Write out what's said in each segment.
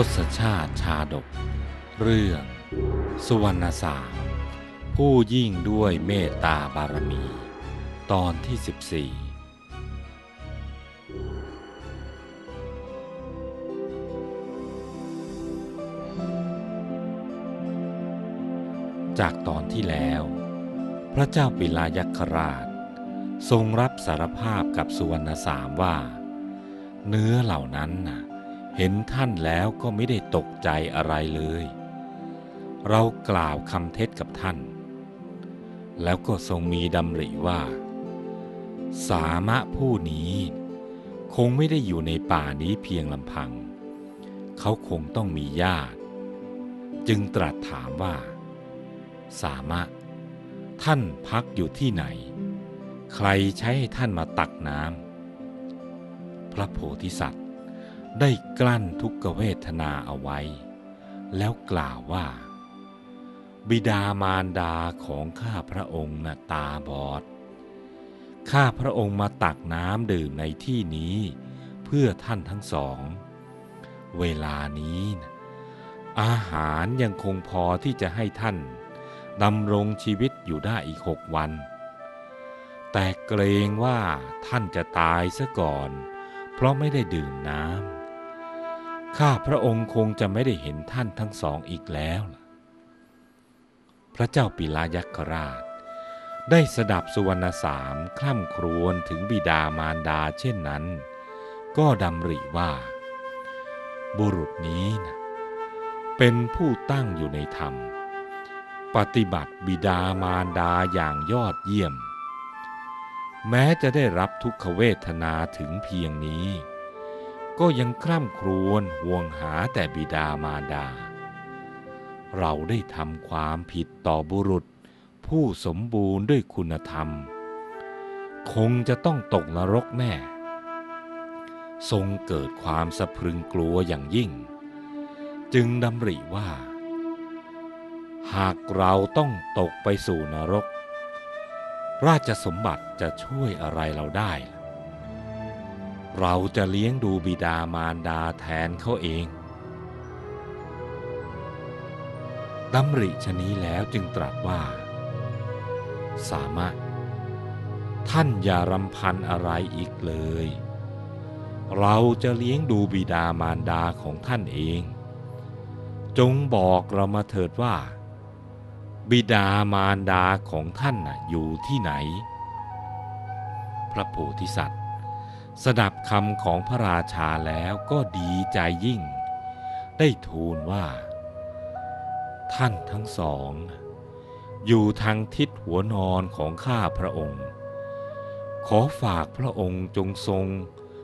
ทศชาติชาดก เรื่อง สุวรรณสามผู้ยิ่งด้วยเมตตาบารมี ตอนที่ 14 จากตอนที่แล้ว พระเจ้าปิลายักษราช ทรงรับสารภาพกับสุวรรณสามว่า เนื้อเหล่านั้นน่ะ เห็นท่านแล้วก็ไม่ได้ตกใจอะไรเลย เรากล่าวคำเท็จกับท่าน แล้วก็ทรงมีดำริว่า สามะผู้นี้คงไม่ได้อยู่ในป่านี้เพียงลำพัง เขาคงต้องมีญาติ จึงตรัสถามว่า สามะ ท่านพักอยู่ที่ไหน ใครใช้ให้ท่านมาตักน้ำ พระโพธิสัตว์ ได้กลั้นทุกเวทนาเอาไว้ แล้วกล่าวว่า บิดามารดาของข้าพระองค์นะตาบอด ข้าพระองค์มาตักน้ำดื่มในที่นี้ เพื่อท่านทั้งสอง เวลานี้นะอาหารยังคงพอที่จะให้ท่านดำรงชีวิตอยู่ได้อีกหกวัน แต่เกรงว่าท่านจะตายซะก่อน เพราะไม่ได้ดื่มน้ำ ข้าพระองค์คงจะไม่ได้เห็นท่านทั้งสองอีกแล้วล่ะ พระเจ้าปิลายักษราช ได้สดับสุวรรณสามคล่ำครวญถึงบิดามารดาเช่นนั้น ก็ดำริว่า บุรุษนี้นะเป็นผู้ตั้งอยู่ในธรรม ปฏิบัติบิดามารดาอย่างยอดเยี่ยม แม้จะได้รับทุกขเวทนาถึงเพียงนี้ ก็ยังคร่ำครวญห่วงหาแต่บิดามารดา เราได้ทำความผิดต่อบุรุษผู้สมบูรณ์ด้วยคุณธรรม คงจะต้องตกนรกแน่ ทรงเกิดความสะพรึงกลัวอย่างยิ่ง จึงดำริว่า หากเราต้องตกไปสู่นรก ราชสมบัติจะช่วยอะไรเราได้ เราจะเลี้ยงดูบิดามารดาแทนเขาเองดำริชนี้แล้วจึงตรัสว่า สามารถท่านอย่ารำพันอะไรอีกเลย เราจะเลี้ยงดูบิดามารดาของท่านเอง จงบอกเรามาเถิดว่า บิดามารดาของท่านน่ะอยู่ที่ไหน พระโพธิสัตว์ สดับคำของพระราชาแล้วก็ดีใจยิ่ง ได้ทูลว่า ท่านทั้งสอง อยู่ทางทิศหัวนอนของข้าพระองค์ ขอฝากพระองค์จงทรง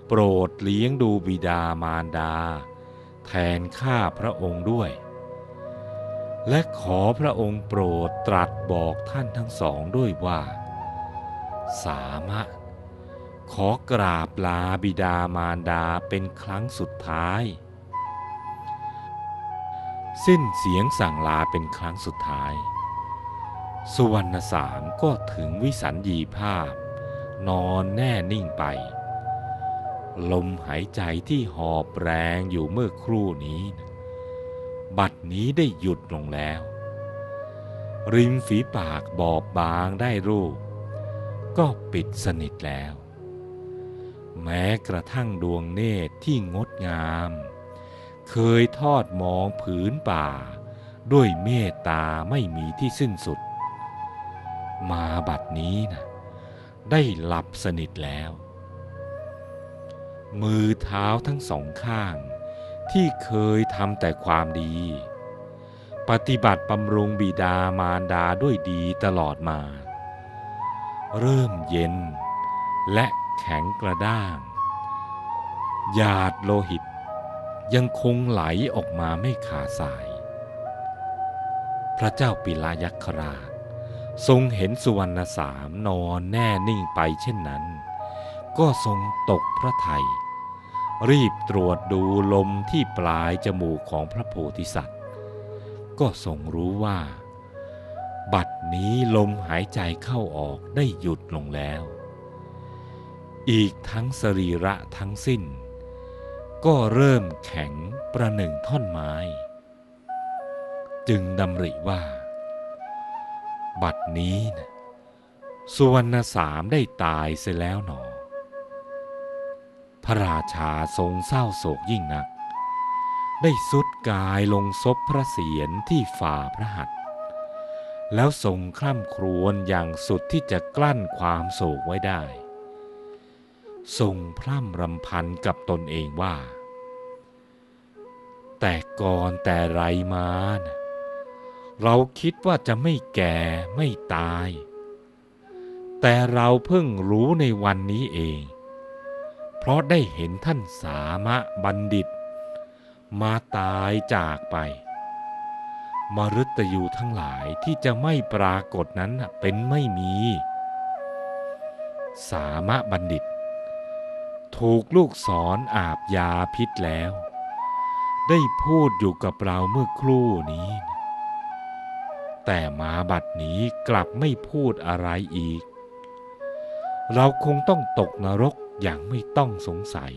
โปรดเลี้ยงดูบิดามารดา แทนข้าพระองค์ด้วย และขอพระองค์โปรดตรัสบอกท่านทั้งสองด้วยว่า สามะ ขอกราบลาบิดามารดาเป็นครั้งสุดท้าย สิ้นเสียงสั่งลาเป็นครั้งสุดท้าย สุวรรณสามก็ถึงวิสัญญีภาพ นอนแน่นิ่งไป ลมหายใจที่หอบแรงอยู่เมื่อครู่นี้ บัดนี้ได้หยุดลงแล้ว ริมฝีปากบอบบางได้รูป ก็ปิดสนิทแล้ว แม้กระทั่งดวงเนตรที่งดงาม เคยทอดมองผืนป่า ด้วยเมตตาไม่มีที่สิ้นสุด มาบัดนี้นะได้หลับสนิทแล้ว มือเท้าทั้งสองข้าง ที่เคยทำแต่ความดี ปฏิบัติบำรุงบิดามารดาด้วยดีตลอดมา เริ่มเย็นและ แข็งกระด้าง หยาดโลหิต ยังคงไหลออกมาไม่ขาดสาย พระเจ้าปิลายักษราช ทรงเห็นสุวรรณสามนอนแน่นิ่งไปเช่นนั้น ก็ทรงตกพระทัยรีบตรวจดูลมที่ปลายจมูกของพระโพธิสัตว์ ก็ทรงรู้ว่าบัดนี้ลมหายใจเข้าออกได้หยุดลงแล้ว อีกทั้งสรีระทั้งสิ้น ก็เริ่มแข็งประหนึ่งท่อนไม้ จึงดำริว่า บัดนี้นะสุวรรณสามได้ตายเสียแล้วหนอ พระราชาทรงเศร้าโศกยิ่งนัก ได้สุดกายลงซบพระเศียรที่ฝ่าพระหัตถ์แล้วทรงคร่ำครวญอย่างสุดที่จะกลั้นความโศกไว้ได้ ทรงพร่ำรำพันกับตนเองว่า แต่ก่อนแต่ไรมานะเราคิดว่าจะไม่แก่ไม่ตาย แต่เราเพิ่งรู้ในวันนี้เอง เพราะได้เห็นท่านสามะบัณฑิต มาตายจากไป มรุตยูทั้งหลายที่จะไม่ปรากฏนั้นเป็นไม่มี สามะบัณฑิต ถูกลูกศรออาบยาพิษแล้ว ได้พูดอยู่กับเราเมื่อครู่นี้ แต่มาบัดนี้กลับไม่พูดอะไรอีก เราคงต้องตกนรกอย่างไม่ต้องสงสัย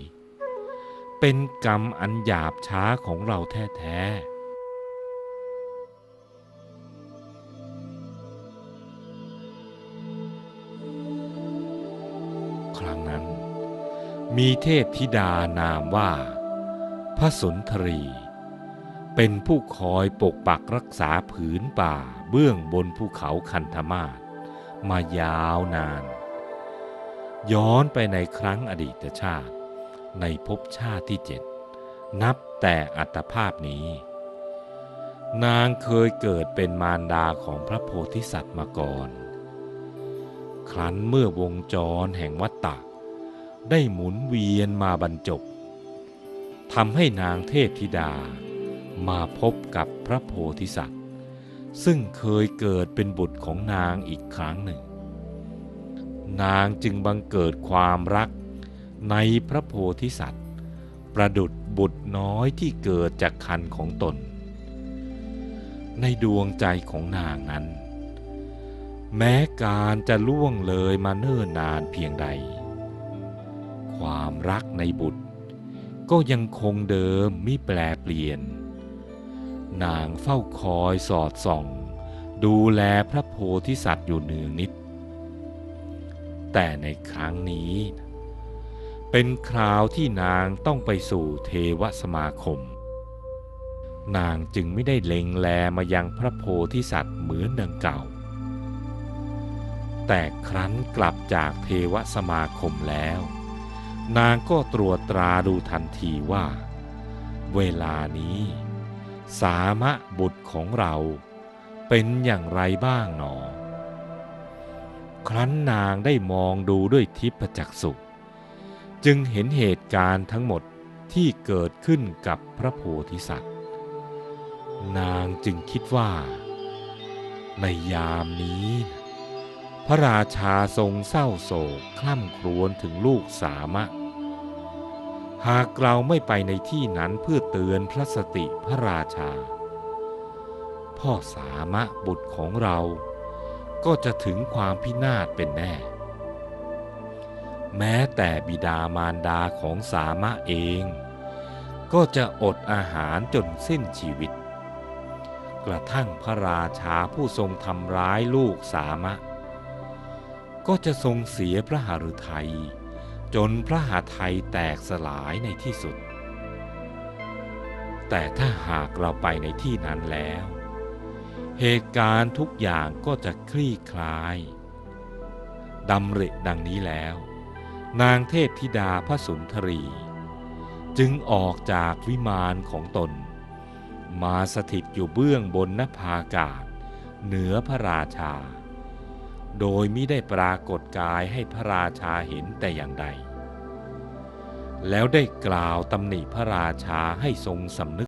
เป็นกรรมอันหยาบช้าของเราแท้ๆ มีเทพธิดานามว่า พระสุนทรี เป็นผู้คอยปกปักรักษาผืนป่าเบื้องบนภูเขาคันธมาศมายาวนาน ย้อนไปในครั้งอดีตชาติ ในภพชาติที่เจ็ดนับแต่อัตภาพนี้ นางเคยเกิดเป็นมารดาของพระโพธิสัตว์มาก่อน ครั้นเมื่อวงจรแห่งวัฏฏะ ได้หมุนเวียนมาบรรจบทำให้นางเทพธิดามาพบกับพระโพธิสัตว์ ซึ่งเคยเกิดเป็นบุตรของนางอีกครั้งหนึ่ง นางจึงบังเกิดความรักในพระโพธิสัตว์ ประดุดบุตรน้อยที่เกิดจากคันของตน ในดวงใจของนางนั้น แม้การจะล่วงเลยมาเนิ่นนานเพียงใด ความรักในบุตร ก็ยังคงเดิมมิแปลเปลี่ยน นางเฝ้าคอยสอดส่อง ดูแลพระโพธิสัตว์อยู่เนืองนิด แต่ในครั้งนี้ เป็นคราวที่นางต้องไปสู่เทวสมาคม นางจึงไม่ได้เล็งแลมายังพระโพธิสัตว์เหมือนดังเก่าแต่ครั้นกลับจากเทวสมาคมแล้ว นางก็ตรวจตราดูทันทีว่า เวลานี้ สามะบุตรของเราเป็นอย่างไรบ้างหนอ ครั้นนางได้มองดูด้วยทิพจักษุ จึงเห็นเหตุการณ์ทั้งหมดที่เกิดขึ้นกับพระโพธิสัตว์ นางจึงคิดว่า ในยามนี้ พระราชาทรงเศร้าโศกคล่ำครวญถึงลูกสามะ หากเราไม่ไปในที่นั้นเพื่อเตือนพระสติพระราชา พ่อสามะบุตรของเราก็จะถึงความพินาศเป็นแน่ แม้แต่บิดามารดาของสามะเอง ก็จะอดอาหารจนสิ้นชีวิต กระทั่งพระราชาผู้ทรงทำร้ายลูกสามะ ก็จะทรงเสียพระหฤทัย จนพระหาไทยแตกสลายในที่สุด แต่ถ้าหากเราไปในที่นั้นแล้ว เหตุการณ์ทุกอย่างก็จะคลี่คลายดำริดังนี้แล้ว นางเทพธิดาพระสุนทรี จึงออกจากวิมานของตน มาสถิตอยู่เบื้องบนนภาอากาศ เหนือพระราชา โดยมิได้ปรากฏกายให้พระราชาเห็นแต่อย่างใด แล้วได้กล่าวตำหนิพระราชาให้ทรงสำนึก